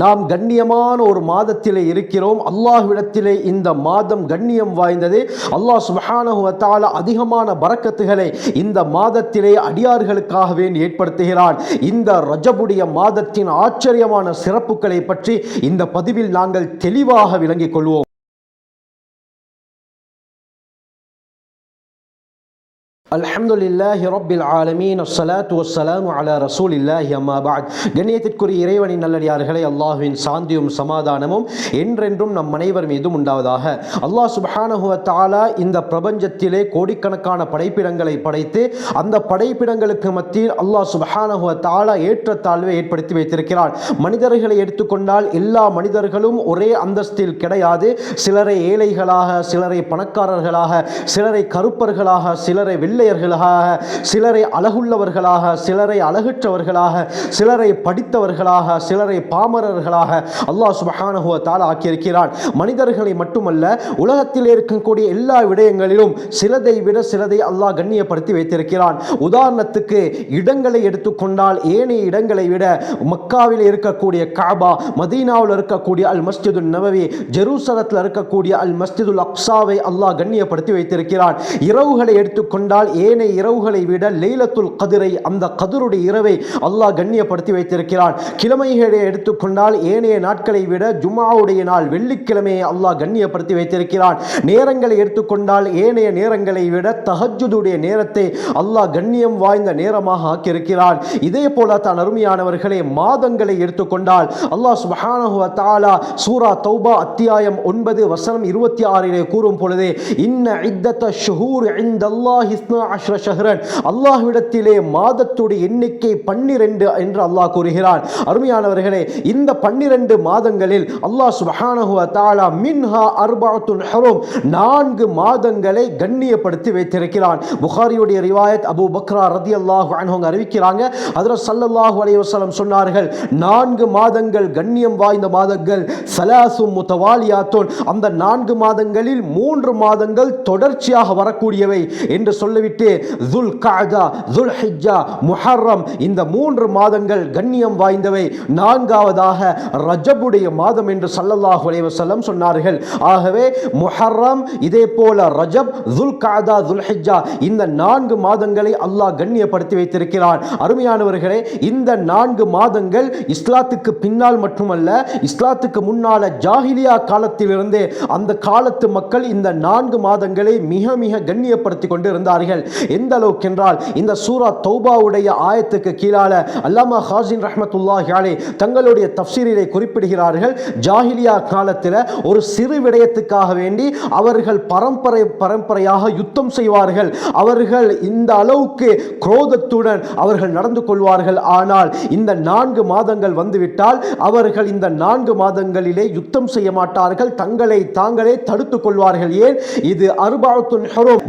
நாம் கண்ணியமான ஒரு மாதத்திலே இருக்கிறோம். அல்லாஹ்விடத்திலே இந்த மாதம் கண்ணியம் வாய்ந்தது. அல்லாஹ் சுப்ஹானஹு அதிகமான பறக்கத்துகளை இந்த மாதத்திலே அடியார்களுக்காக வேண்டி ஏற்படுத்துகிறான். இந்த ரஜபுடைய மாதத்தின் ஆச்சரியமான சிறப்புகளை பற்றி இந்த பதிவில் நாங்கள் தெளிவாக விளங்கிக் கொள்வோம். அல்ஹம்துலில்லாஹி ரொப்பில் ஆலமீன். அஸ்ஸலாத்து வஸ்ஸலாம் அலா ரசூல் இல்லாஹி அம்மா பாத் கண்ணியத்திற்குரிய இறைவனின் நல்லடியார்களே அல்லாஹுவின் சாந்தியும் சமாதானமும் என்றென்றும் நம் அனைவர் மீதும் உண்டாவதாக. அல்லாஹ் சுபஹானஹுவ தாலா இந்த பிரபஞ்சத்திலே கோடிக்கணக்கான படைப்பிடங்களை படைத்து அந்த படைப்பிடங்களுக்கு மத்தியில் அல்லாஹ் சுபஹானஹுவ தாலா ஏற்றத்தாழ்வை ஏற்படுத்தி வைத்திருக்கிறார் மனிதர்களை எடுத்துக்கொண்டால் எல்லா மனிதர்களும் ஒரே அந்தஸ்தில் கிடையாது. சிலரை ஏழைகளாக சிலரை பணக்காரர்களாக சிலரை கருப்பர்களாக சிலரை வெள்ளை வெள்ளையர்களாக சிலரை அழகுள்ளவர்களாக சிலரை அழகற்றவர்களாக சிலரை படித்தவர்களாக சிலரை பாமரர்களாக அல்லாஹ் சுபஹானஹு ஆக்கியிருக்கிறான். மனிதர்களை மட்டுமல்ல உலகத்தில் இருக்கக்கூடிய எல்லா விடயங்களிலும் சிலதை விட சிலதை அல்லாஹ் கண்ணியப்படுத்தி வைத்திருக்கிறான். உதாரணத்துக்கு இடங்களை எடுத்துக்கொண்டால் ஏனைய இடங்களை விட மக்காவில் இருக்கக்கூடிய காபா மதீனாவில் இருக்கக்கூடிய அல் மஸ்ஜிது நபவி ஜெருசலத்தில் இருக்கக்கூடிய அல் மஸ்ஜிதுல் அக்ஸாவை அல்லாஹ் கண்ணியப்படுத்தி வைத்திருக்கிறான். இரவுகளை எடுத்துக்கொண்டால் ஏனைய இரவுகளை விட லீலத்துல் கதிரை அந்த கதிருடைய இரவை அல்லாஹ் கண்ணியப்படுத்தி வைத்திருக்கிறான். கிழமைகளை எடுத்துக்கொண்டால் ஏனைய நாட்களை விட ஜுமாவுடைய நாள் வெள்ளிக்கிழமையை அல்லாஹ் கண்ணியப்படுத்தி வைத்திருக்கிறான். நேரங்களை எடுத்துக்கொண்டால் ஏனைய நேரங்களை விட தஹஜ்ஜுடைய நேரத்தை அல்லாஹ் கண்ணியம் வாய்ந்த நேரமாக ஆக்கியிருக்கிறான். இதே போல தான் அருமையானவர்களே மாதங்களை எடுத்துக்கொண்டால் அல்லாஹ் சுப்ஹானஹு தாலா சூரா தௌபா அத்தியாயம் ஒன்பது வசனம் இருபத்தி ஆறிலே கூறும் பொழுது இன்ன இத்தத்த ஷுஹூர் இந்தல்லாஹி இஸ்னா அஷ்ர ஷஹ்ரன். அல்லாஹ்விடத்திலே மாதத்துடைய எண்ணிக்கை பன்னிரெண்டு என்று அல்லாஹ் கூறுகிறான். அருமையானவர்களே இந்த பன்னிரண்டு மாதங்களில் அல்லாஹ் சுப்ஹானஹு தாலா மின்ஹா அர்பஅத்துன் ஹுரும் நான்கு மாதங்களை கண்ணியப்படுத்தி வைத்திருக்கிறான். புகாரியுடைய ரிவாயத் அபு பக்ரா ரதி அல்லாஹு அவங்க அறிவிக்கிறாங்க அதில் சல்லல்லாஹு அலைவசலம் சொன்னார்கள் நான்கு மாதங்கள் கண்ணியம் வாய்ந்த மாதங்கள் சலாசும் முத்தவாலியாத்தோன். அந்த நான்கு மாதங்களில் மூன்று மாதங்கள் தொடர்ச்சியாக வரக்கூடியவை என்று சொல்லிவிட்டு துல் காதா துல் ஹிஜ்ஜா முஹர்ரம் இந்த மூன்று மாதங்கள் கண்ணியம் வாய்ந்தவை. நான்காவதாக ரஜபுடைய மாதம் என்று சல்லல்லாஹு அலைவசல்லம் சொன்னார்கள். ஆகவே முஹர்ரம் இதே போல ரஜப் துல் காதா துல் ஹிஜ்ஜா இந்த நான்கு மாதங்களை அல்லாஹ் கண்ணியப்படுத்தி வைத்திருக்கிறான். அருமையானவர்களே இந்த நான்கு மாதங்கள் இஸ்லாத்துக்கு பின்னால் மட்டுமல்ல இஸ்லாத்துக்கு முன்னால ஜாஹிலியா காலத்திலிருந்து அந்த காலத்து மக்கள் இந்த நான்கு மாதங்களை மிக மிக கண்ணியப்படுத்தி கொண்டு இருந்தார்கள் எந்த அளவுக்கு என்றால் இந்த சூரா தௌபாவுடைய ஆயத்துக்கு கீழால அல்லாமா ஹாசின் ரஹ்மத்துல்லாஹி தங்களுடைய தப்சீரிலே குறிப்பிடுகிறார்கள் ஜாஹிலியா காலத்தில் ஒரு சிறு விடயத்துக்காக வேண்டி அவர்கள் பரம்பரை பரம்பரையாக யுத்தம் செய்வார்கள். அவர்கள் இந்த அளவுக்கு குரோதத்துடன் அவர்கள் நடந்து கொள்வார்கள். ஆனால் இந்த நான்கு மாதங்கள் வந்துவிட்டால் அவர்கள் இந்த நான்கு மாதங்களிலே யுத்தம் செய்ய மாட்டார்கள். தங்களை தாங்களே தடுத்துக் கொள்வார்கள். ஏன்? இது அர்பாத்துன்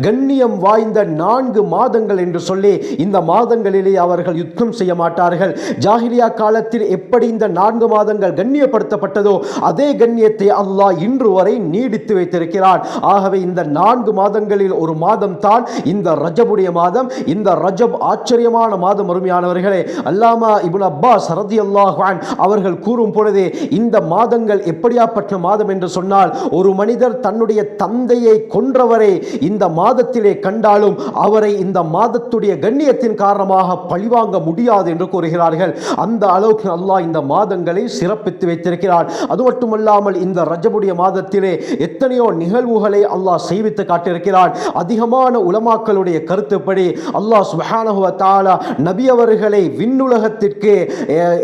கண்ணியம் வாய்ந்த நான்கு மாதங்கள் என்று சொல்லி இந்த மாதங்களிலே அவர்கள் யுத்தம் செய்ய மாட்டார்கள். ஜாகிரியா காலத்தில் எப்படி இந்த நான்கு மாதங்கள் கண்ணியப்படுத்தப்பட்டதோ அதே கண்ணியத்தை அல்லாஹ் இன்று வரை நீடித்து வைத்திருக்கிறான். ஆகவே இந்த நான்கு மாதங்களில் ஒரு மாதம் தான் இந்த ரஜபுடைய மாதம் இந்த ரஜப் ஆச்சரியமான மாதம் அருமையானவர்களே. அல்லாமா இபுன் அப்பாஸ் சரதி அல்லாஹான் அவர்கள் கூறும் பொழுதே இந்த மாதங்கள் எப்படியாப்பட்ட மாதம் என்று சொன்னால் ஒரு மனிதர் தன்னுடைய தந்தையை கொன்றவரை இந்த மாதத்திலே கண்டாலும் அவரை இந்த மாதத்துடைய கண்ணியத்தின் காரணமாக பழிவாங்க முடியாது என்று கூறுகிறார்கள். அந்த அளவுக்கு அல்லாஹ் இந்த மாதங்களை சிறப்பித்து வைத்திருக்கிறார் அது மட்டுமல்லாமல் இந்த ரஜபுடைய மாதத்திலே எத்தனையோ நிகழ்வுகளை அல்லாஹ் செய்வித்து காட்டியிருக்கிறார் அதிகமான உலமாக்களுடைய கருத்துப்படி அல்லாஹ் சுஹானுவ தாலா நபி அவர்களை விண்ணுலகத்திற்கு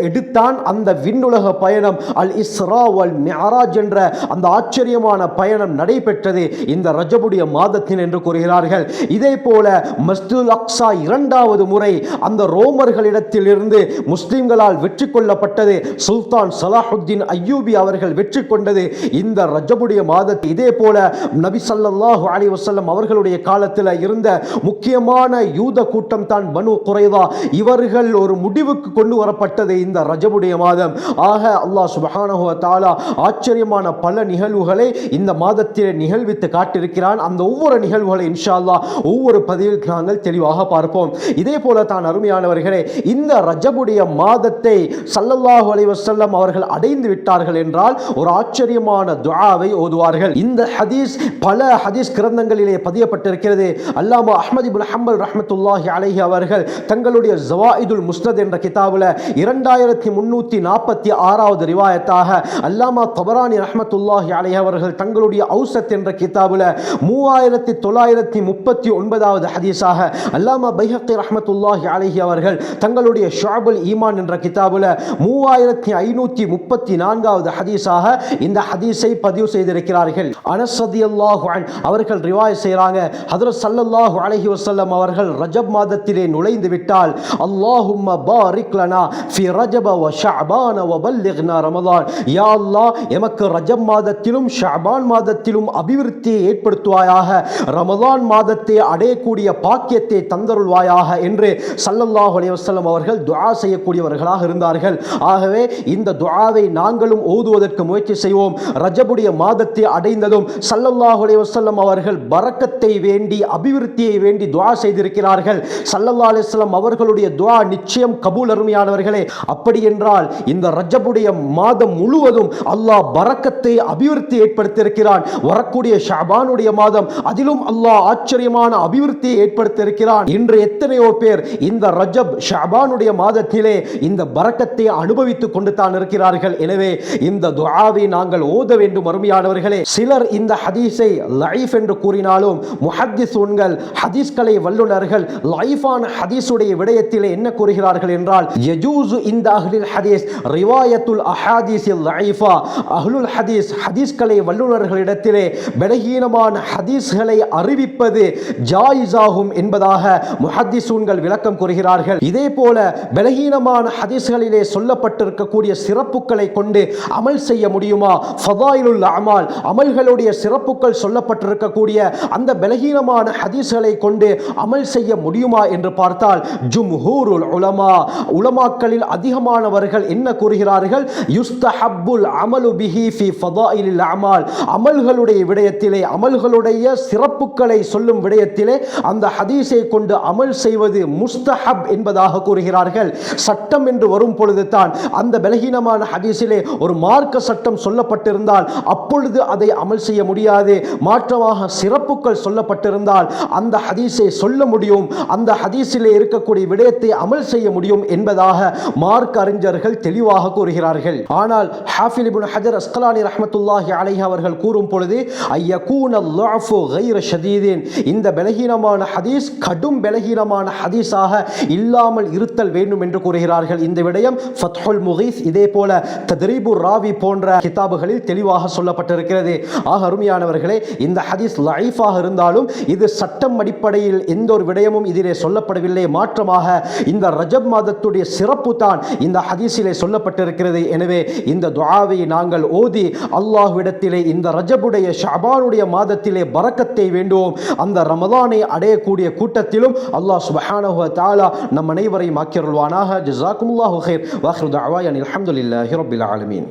எடுத்தான். அந்த விண்ணுலக பயணம் அல் இஸ்ரா அல் மியாராஜ் என்ற அந்த ஆச்சரியமான பயணம் நடைபெற்றது இந்த ரஜபுடைய மாதத்தின் என்று கூறுகிறார்கள். இதே போல மஸ்துல் அக்ஸா இரண்டாவது முறை அந்த ரோமர்களிடத்திலிருந்து முஸ்லிம்களால் வெற்றி கொள்ளப்பட்டது. சுல்தான் சலாஹுத்தீன் ஐயூபி அவர்கள் வெற்றி கொண்டது. இந்த ரஜபுடைய மாதத்தை இதே போல நபி சல்லாஹு அலி வசல்லம் அவர்களுடைய காலத்தில் இருந்த முக்கியமான யூத கூட்டம் தான் பனு குறைதா. இவர்கள் ஒரு முடிவுக்கு கொண்டு வரப்பட்டது இந்த ரஜபுடைய மாதம். ஆக அல்லாஹ் சுபஹானஹு தாலா ஆச்சரியமான பல நிகழ்வுகளை இந்த மாதத்தில் நிகழ்வித்து காட்டியிருக்கிறான். அந்த ஒவ்வொரு நிகழ்வுகளை இன்ஷா அல்லாஹ் ஒவ்வொரு ஒரு பதிவில் நாங்கள் தெளிவாக பார்ப்போம். இதே போல தான் அருமையானவர்களே இந்த ரஜபுடைய மாதத்தை சல்லல்லாஹு அலைவசல்லம் அவர்கள் அடைந்து விட்டார்கள் என்றால் ஒரு ஆச்சரியமான துஆவை ஓதுவார்கள். இந்த ஹதீஸ் பல ஹதீஸ் கிரந்தங்களிலே பதியப்பட்டிருக்கிறது. அல்லாமா அஹமது இபுல் ஹம்பல் ரஹமத்துல்லாஹி அலஹி அவர்கள் தங்களுடைய ஜவாயிதுல் முஸ்னத் என்ற கிதாபில் இரண்டாயிரத்தி முன்னூற்றி நாற்பத்தி ஆறாவது ரிவாயத்தாக அல்லாமா தபரானி ரஹமத்துல்லாஹி அலஹி அவர்கள் தங்களுடைய ஔசத் என்ற கிதாபில் மூவாயிரத்தி தொள்ளாயிரத்தி முப்பத்தி ஒன்பதாவது ஹதீஸாக அல்லாமா பைஹக்கி ரஹமத்துல்லாஹி அலஹி அவர்கள் தங்களுடைய ஷாபுல் ஈமான் என்ற கிதாபுல மூவாயிரத்தி ஐநூத்தி முப்பத்தி நான்காவது ஹதீஸாக இந்த ஹதீஸை பதிவு செய்திருக்கிறார்கள். அனசதி ரதியல்லாஹு அவர்கள் ரிவாய் செய்கிறாங்க. ஹதரத் சல்லல்லாஹு அலஹி வசல்லம் அவர்கள் ரஜப் மாதத்திலே நுழைந்து விட்டால் அல்லாஹும் பாரிக் லனா ஃபி ரஜப வ ஷஅபான வ பல்லிக்னா ரமதான் யா அல்லாஹ் எமக்கு ரஜப் மாதத்திலும் ஷஅபான் மாதத்திலும் அபிவிருத்தியை ஏற்படுத்துவாயாக. ரமதான் மாதத்தை செய்யக்கூடிய பாக்கியத்தை தந்தருள்வாயாக என்று சல்லல்லாஹ் அலைவசல்லம் அவர்கள் துவா செய்யக்கூடியவர்களாக இருந்தார்கள். ஆகவே இந்த துவாவை நாங்களும் ஓதுவதற்கு முயற்சி செய்வோம். ரஜபுடைய மாதத்தை அடைந்ததும் சல்லல்லாஹ் அலைவசல்லம் அவர்கள் பறக்கத்தை வேண்டி அபிவிருத்தியை வேண்டி துவா செய்திருக்கிறார்கள். சல்லல்லா அலிஸ்லாம் அவர்களுடைய துவா நிச்சயம் கபூல் அருமையானவர்களே அப்படி என்றால் இந்த ரஜபுடைய மாதம் முழுவதும் அல்லாஹ் பரக்கத்தை அபிவிருத்தி ஏற்படுத்தியிருக்கிறான். வரக்கூடிய ஷாபானுடைய மாதம் அதிலும் அல்லாஹ் ஆச்சரியமான அபிவிருத்தியை ஏற்படுத்தியிருக்கிறான். இன்று எத்தனையோ பேர் இந்த ரஜப் ஷபானுடைய மாதத்திலே இந்த பறக்கத்தை அனுபவித்துக் கொண்டு தான் இருக்கிறார்கள். எனவே இந்த துஆவை நாங்கள் ஓத வேண்டும் அருமையானவர்களே. சிலர் இந்த ஹதீஸை லைஃப் என்று கூறினாலும் முஹத்திஸூன்கள் ஹதீஸ்களை வல்லுநர்கள் லைஃபான ஹதீஸுடைய விடயத்திலே என்ன கூறுகிறார்கள் என்றால் யஜூசு இந்த அஹ்லில் ஹதீஸ் ரிவாயத்துல் அஹாதீஸில் லைஃபா. அஹ்லுல் ஹதீஸ் ஹதீஸ்களை வல்லுநர்களிடத்திலே பலகீனமான ஹதீஸ்களை அறிவிப்பது ஜாய் ஜாயிஸ் ஆகும் என்பதாக முஹத்திசூன்கள் விளக்கம் கூறுகிறார்கள். இதே போல பலகீனமான ஹதீஸ்களிலே சொல்லப்பட்டிருக்கக்கூடிய சிறப்புகளை கொண்டு அமல் செய்ய முடியுமா? ஃபதாயிலுல் அமால் அமல்களுடைய சிறப்புகள் சொல்லப்பட்டிருக்கக்கூடிய அந்த பலகீனமான ஹதீஸ்களை கொண்டு அமல் செய்ய முடியுமா என்று பார்த்தால் ஜும்ஹூருல் உலமா உலமாக்களில் அதிகமானவர்கள் என்ன கூறுகிறார்கள்? யுஸ்தஹப்புல் அமலு பிஹி ஃபி ஃபதாயிலில் அமால் அமல்களுடைய விடயத்திலே அமல்களுடைய சிறப்புகளை சொல்லும் விடயத்திலே அந்த ஹதீஸை கொண்டு அமல் செய்வது முஸ்தஹப் என்பதாக கூறுகிறார்கள். சட்டம் என்று வரும் பொழுது தான் அந்த பலகீனமான ஹதீஸிலே ஒரு மார்க்க சட்டம் சொல்லப்பட்டிருந்தால் அப்பொழுது அதை அமல் செய்ய முடியாது. மாற்றமாக சிறப்புகள் சொல்லப்பட்டிருந்தால் அந்த ஹதீஸை சொல்ல முடியும். அந்த ஹதீஸிலே இருக்கக்கூடிய விடயத்தை அமல் செய்ய முடியும் என்பதாக மார்க் அறிஞர்கள் தெளிவாக கூறுகிறார்கள். ஆனால் ஹாஃபில் இப்னு ஹஜர் அஸ்கலானி ரஹமத்துல்லாஹி அலைஹி அவர்கள் கூறும் பொழுது ஐயகூன லுஅஃபு கைர ஷதீதின். இந்த பலகீனமான ஹதீஸ் கடும் பலகீனமான ஹதீஸாக இல்லாமல் இருத்தல் வேண்டும் என்று கூறுகிறார்கள். இந்த விடயம் ஃபத்ஹுல் முகீஸ் இதே போல தத்ரீபுர் ராவி போன்ற கிதாபுகளில் தெளிவாக சொல்லப்பட்டிருக்கிறது. ஆக அருமையானவர்களே இந்த ஹதீஸ் லைஃபாக இருந்தாலும் இது சட்டம் அடிப்படையில் எந்த ஒரு விடயமும் இதிலே சொல்லப்படவில்லை. மாற்றமாக இந்த ரஜப் மாதத்துடைய சிறப்பு தான் இந்த ஹதீஸிலே சொல்லப்பட்டிருக்கிறது. எனவே இந்த துவாவை நாங்கள் ஓதி அல்லாஹ்விடத்திலே இந்த ரஜபுடைய ஷபானுடைய மாதத்திலே பறக்கத்தை வேண்டுவோம். அந்த ரமதானை அடையக்கூடிய கூட்டத்திலும் அல்லாஹ் சுப்ஹானஹு வ தஆலா நம் அனைவரையும் ஆக்கியருள்வானாக. ஜஸாக்குமுல்லாஹு ஹைர் வாஹிரு தஅவாயன் அல்ஹம்துலில்லாஹி ரப்பில் ஆலமீன்.